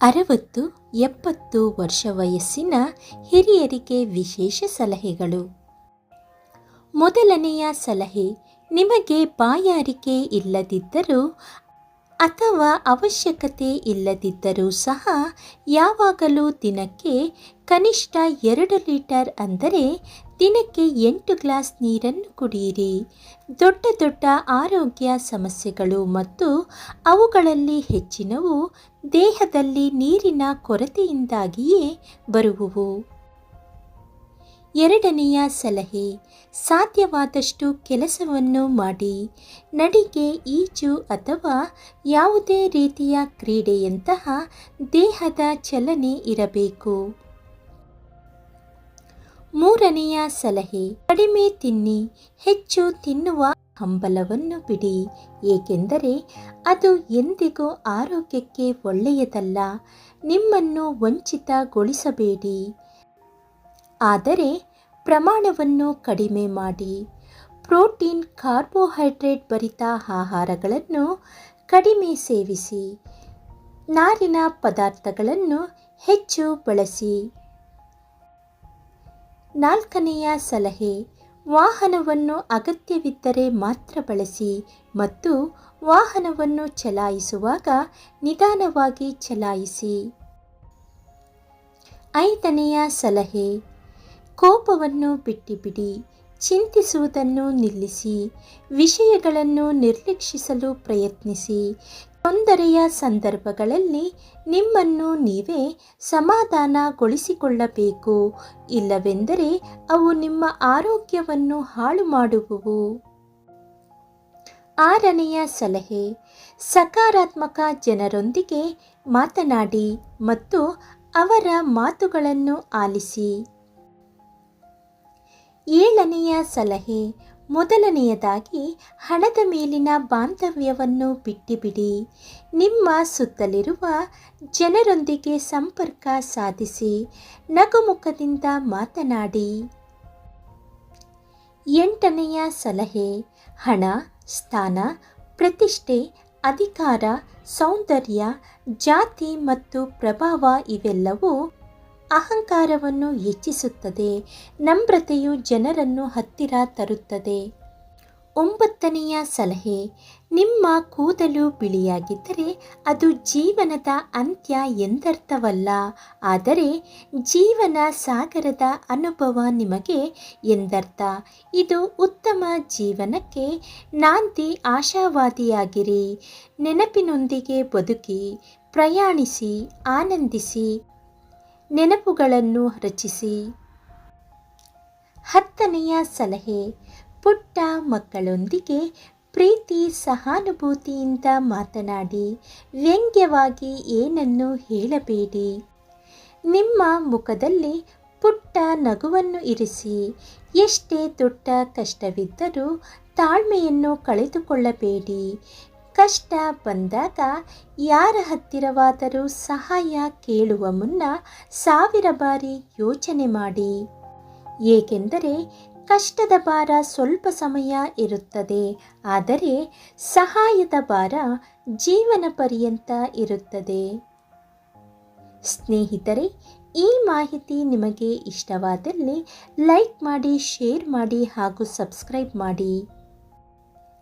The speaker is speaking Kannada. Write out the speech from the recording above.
ಅರವತ್ತು ಎಪ್ಪತ್ತು ವರ್ಷ ವಯಸ್ಸಿನ ಹಿರಿಯರಿಗೆ ವಿಶೇಷ ಸಲಹೆಗಳು. ಮೊದಲನೆಯ ಸಲಹೆ, ನಿಮಗೆ ಬಾಯಾರಿಕೆ ಇಲ್ಲದಿದ್ದರೂ ಅಥವಾ ಅವಶ್ಯಕತೆ ಇಲ್ಲದಿದ್ದರೂ ಸಹ ಯಾವಾಗಲೂ ದಿನಕ್ಕೆ ಕನಿಷ್ಠ ಎರಡು ಲೀಟರ್ ಅಂದರೆ ದಿನಕ್ಕೆ ಎಂಟು ಗ್ಲಾಸ್ ನೀರನ್ನು ಕುಡಿಯಿರಿ. ದೊಡ್ಡ ದೊಡ್ಡ ಆರೋಗ್ಯ ಸಮಸ್ಯೆಗಳು ಮತ್ತು ಅವುಗಳಲ್ಲಿ ಹೆಚ್ಚಿನವು ದೇಹದಲ್ಲಿ ನೀರಿನ ಕೊರತೆಯಿಂದಾಗಿಯೇ ಬರುವುವು. ಎರಡನೆಯ ಸಲಹೆ, ಸಾಧ್ಯವಾದಷ್ಟು ಕೆಲಸವನ್ನು ಮಾಡಿ. ನಡಿಗೆ, ಈಜು ಅಥವಾ ಯಾವುದೇ ರೀತಿಯ ಕ್ರೀಡೆಯಂತಹ ದೇಹದ ಚಲನೆ ಇರಬೇಕು. ಮೂರನೆಯ ಸಲಹೆ, ಕಡಿಮೆ ತಿನ್ನಿ, ಹೆಚ್ಚು ತಿನ್ನುವ ಹಂಬಲವನ್ನು ಬಿಡಿ. ಏಕೆಂದರೆ ಅದು ಎಂದಿಗೂ ಆರೋಗ್ಯಕ್ಕೆ ಒಳ್ಳೆಯದಲ್ಲ, ನಿಮ್ಮನ್ನು ವಂಚಿತಗೊಳಿಸಬೇಡಿ. ಆದರೆ ಪ್ರಮಾಣವನ್ನು ಕಡಿಮೆ ಮಾಡಿ. ಪ್ರೋಟೀನ್, ಕಾರ್ಬೋಹೈಡ್ರೇಟ್ ಭರಿತ ಆಹಾರಗಳನ್ನು ಕಡಿಮೆ ಸೇವಿಸಿ. ನಾರಿನ ಪದಾರ್ಥಗಳನ್ನು ಹೆಚ್ಚು ಬಳಸಿ. ನಾಲ್ಕನೆಯ ಸಲಹೆ, ವಾಹನವನ್ನು ಅಗತ್ಯವಿದ್ದರೆ ಮಾತ್ರ ಬಳಸಿ ಮತ್ತು ವಾಹನವನ್ನು ಚಲಾಯಿಸುವಾಗ ನಿಧಾನವಾಗಿ ಚಲಾಯಿಸಿ. ಐದನೆಯ ಸಲಹೆ, ಕೋಪವನ್ನು ಬಿಟ್ಟಿಬಿಡಿ, ಚಿಂತಿಸುವುದನ್ನು ನಿಲ್ಲಿಸಿ, ವಿಷಯಗಳನ್ನು ನಿರ್ಲಕ್ಷಿಸಲು ಪ್ರಯತ್ನಿಸಿ ತೊಂದರೆಯ ಸಂದರ್ಭಗಳಲ್ಲಿ ನಿಮ್ಮನ್ನು ನೀವೇ ಸಮಾಧಾನಗೊಳಿಸಿಕೊಳ್ಳಬೇಕು. ಇಲ್ಲವೆಂದರೆ ಅವು ನಿಮ್ಮ ಆರೋಗ್ಯವನ್ನು ಹಾಳು ಮಾಡುವುವು ಆರನೆಯ ಸಲಹೆ. ಸಕಾರಾತ್ಮಕ ಜನರೊಂದಿಗೆ ಮಾತನಾಡಿ ಮತ್ತು ಅವರ ಮಾತುಗಳನ್ನು ಆಲಿಸಿ. ಏಳನೆಯ ಸಲಹೆ. ಮೊದಲನೆಯದಾಗಿ ಹಣದ ಮೇಲಿನ ಬಾಂಧವ್ಯವನ್ನು ಬಿಟ್ಟಿಬಿಡಿ. ನಿಮ್ಮ ಸುತ್ತಲಿರುವ ಜನರೊಂದಿಗೆ ಸಂಪರ್ಕ ಸಾಧಿಸಿ, ನಗುಮುಖದಿಂದ ಮಾತನಾಡಿ. ಎಂಟನೆಯ ಸಲಹೆ, ಹಣ, ಸ್ಥಾನ, ಪ್ರತಿಷ್ಠೆ, ಅಧಿಕಾರ, ಸೌಂದರ್ಯ, ಜಾತಿ ಮತ್ತು ಪ್ರಭಾವ ಇವೆಲ್ಲವೂ ಅಹಂಕಾರವನ್ನು ಹೆಚ್ಚಿಸುತ್ತದೆ, ನಮ್ರತೆಯು ಜನರನ್ನು ಹತ್ತಿರ ತರುತ್ತದೆ. ಒಂಬತ್ತನೆಯ ಸಲಹೆ, ನಿಮ್ಮ ಕೂದಲು ಬಿಳಿಯಾಗಿದ್ದರೆ ಅದು ಜೀವನದ ಅಂತ್ಯ ಎಂದರ್ಥವಲ್ಲ, ಆದರೆ ಜೀವನ ಸಾಗರದ ಅನುಭವ ನಿಮಗೆ ಎಂದರ್ಥ. ಇದು ಉತ್ತಮ ಜೀವನಕ್ಕೆ ನಾಂದಿ ಆಶಾವಾದಿಯಾಗಿರಿ. ನೆನಪಿನೊಂದಿಗೆ ಬದುಕಿ, ಪ್ರಯಾಣಿಸಿ, ಆನಂದಿಸಿ. ನೆನಪುಗಳನ್ನು ರಚಿಸಿ. ಹತ್ತನೆಯ ಸಲಹೆ, ಪುಟ್ಟ ಮಕ್ಕಳೊಂದಿಗೆ ಪ್ರೀತಿ ಸಹಾನುಭೂತಿಯಿಂದ ಮಾತನಾಡಿ, ವ್ಯಂಗ್ಯವಾಗಿ ಏನನ್ನು ಹೇಳಬೇಡಿ. ನಿಮ್ಮ ಮುಖದಲ್ಲಿ ಪುಟ್ಟ ನಗುವನ್ನು ಇರಿಸಿ, ಎಷ್ಟೇ ದೊಡ್ಡ ಕಷ್ಟವಿದ್ದರೂ ತಾಳ್ಮೆಯನ್ನು ಕಳೆದುಕೊಳ್ಳಬೇಡಿ. ಕಷ್ಟ ಬಂದಾಗ ಯಾರ ಹತ್ತಿರವಾದರೂ ಸಹಾಯ ಕೇಳುವ ಮುನ್ನ ಸಾವಿರ ಬಾರಿ ಯೋಚನೆ ಮಾಡಿ. ಏಕೆಂದರೆ ಕಷ್ಟದ ಭಾರ ಸ್ವಲ್ಪ ಸಮಯ ಇರುತ್ತದೆ, ಆದರೆ ಸಹಾಯದ ಭಾರ ಜೀವನ ಪರ್ಯಂತ ಇರುತ್ತದೆ. ಸ್ನೇಹಿತರೆ, ಈ ಮಾಹಿತಿ ನಿಮಗೆ ಇಷ್ಟವಾದಲ್ಲಿ ಲೈಕ್ ಮಾಡಿ, ಶೇರ್ ಮಾಡಿ ಹಾಗೂ ಸಬ್ಸ್ಕ್ರೈಬ್ ಮಾಡಿ.